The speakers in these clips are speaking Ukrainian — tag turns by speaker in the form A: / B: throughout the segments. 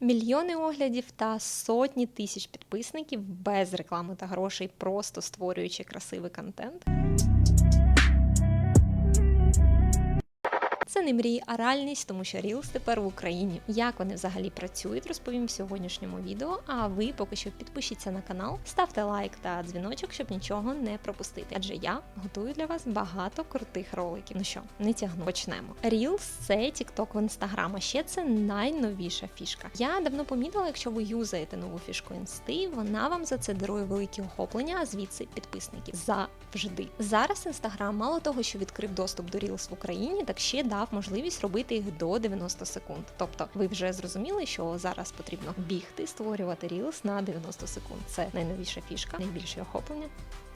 A: Мільйони оглядів та сотні тисяч підписників без реклами та грошей, просто створюючи красивий контент. Це не мрії, а реальність, тому що Reels тепер в Україні. Як вони взагалі працюють, розповім в сьогоднішньому відео. А ви поки що підпишіться на канал, ставте лайк та дзвіночок, щоб нічого не пропустити. Адже я готую для вас багато крутих роликів. Ну що, не тягну, почнемо. Reels – це TikTok в Instagram, а ще це найновіша фішка. Я давно помітила, якщо ви юзаєте нову фішку інсти, вона вам за це дарує великі охоплення, а звідси підписники завжди. Зараз Instagram мало того, що відкрив доступ до Reels в Україні, так ще дав можливість робити їх до 90 секунд. Тобто, ви вже зрозуміли, що зараз потрібно бігти, створювати рілс на 90 секунд. Це найновіша фішка, найбільше охоплення.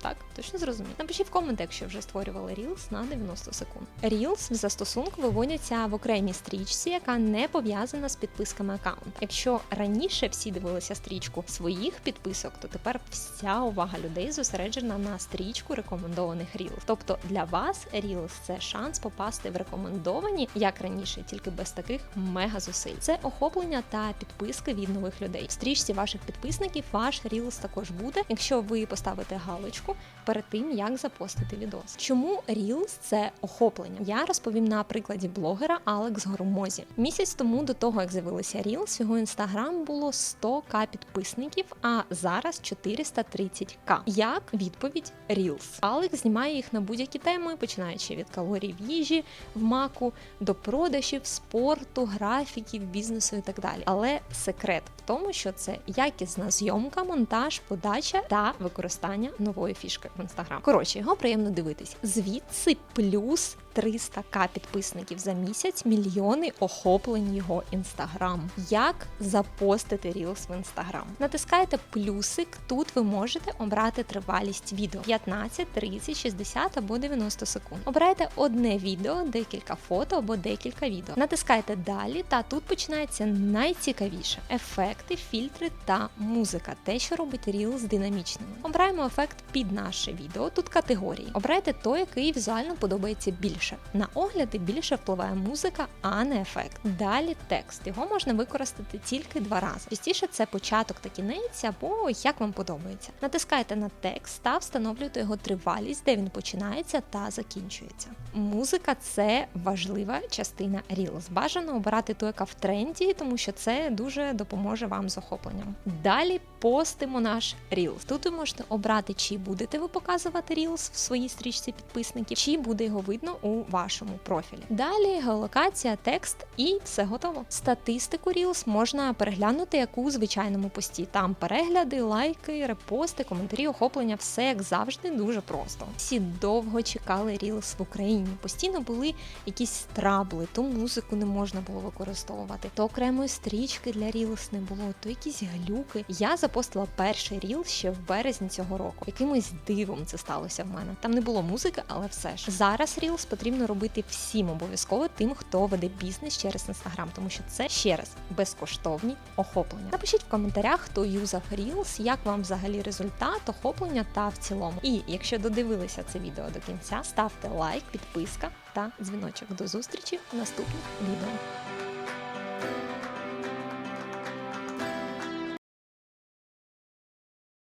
A: Так, точно зрозуміло. Напишіть в коменти, якщо вже створювали Reels на 90 секунд. Reels в застосунку виводяться в окремій стрічці, яка не пов'язана з підписками аккаунта. Якщо раніше всі дивилися стрічку своїх підписок, то тепер вся увага людей зосереджена на стрічку рекомендованих Reels. Тобто для вас Reels – це шанс попасти в рекомендовані, як раніше, тільки без таких мега зусиль. Це охоплення та підписки від нових людей. В стрічці ваших підписників ваш Reels також буде, якщо ви поставите галочку перед тим, як запостити відос. Чому Reels – це охоплення? Я розповім на прикладі блогера Алекс Гормозі. Місяць тому до того, як з'явилися Reels, його інстаграм було 100к підписників, а зараз 430к. Як відповідь Reels. Алекс знімає їх на будь-які теми, починаючи від калорій в їжі, в маку до продажів, спорту, графіків, бізнесу і так далі. Але секрет в тому, що це якісна зйомка, монтаж, подача та використання нової фішки в інстаграм. Коротше, його приємно дивитись. Звідси плюс 300к підписників за місяць, мільйони охоплень його інстаграм. Як запостити Reels в інстаграм? Натискаєте плюсик. Тут ви можете обрати тривалість відео 15, 30, 60 або 90 секунд. Обирайте одне відео, декілька фото або декілька відео. Натискаєте далі, та тут починається найцікавіше: ефекти, фільтри та музика. Те, що робить Reels динамічними. Обираємо ефект під наше відео. Тут категорії. Обирайте той, який візуально подобається більше. На огляди більше впливає музика, а не ефект. Далі текст. Його можна використати тільки два рази. Частіше це початок та кінець, або як вам подобається. Натискайте на текст та встановлюєте його тривалість, де він починається та закінчується. Музика це важлива частина Reels. Бажано обирати ту, яка в тренді, тому що це дуже допоможе вам з охопленням. Далі постимо наш Reels. Тут ви можете обрати, чи будете ви показувати Reels в своїй стрічці підписників, чи буде його видно у вашому профілі. Далі геолокація, текст і все готово. Статистику Reels можна переглянути як у звичайному пості. Там перегляди, лайки, репости, коментарі, охоплення, все як завжди дуже просто. Всі довго чекали Reels в Україні. Постійно були якісь трабли, то музику не можна було використовувати, то окремої стрічки для Reels не було, то якісь глюки. Я запостила перший Reels ще в березні цього року. Якимось дивом це сталося в мене. Там не було музики, але все ж зараз Reels потрібно робити всім обов'язково тим, хто веде бізнес через інстаграм, тому що це ще раз безкоштовні охоплення. Напишіть в коментарях, хто юзав Reels, як вам взагалі результат, охоплення та в цілому. І якщо додивилися це відео до кінця, ставте лайк, підписка та дзвіночок. До зустрічі в наступних відео.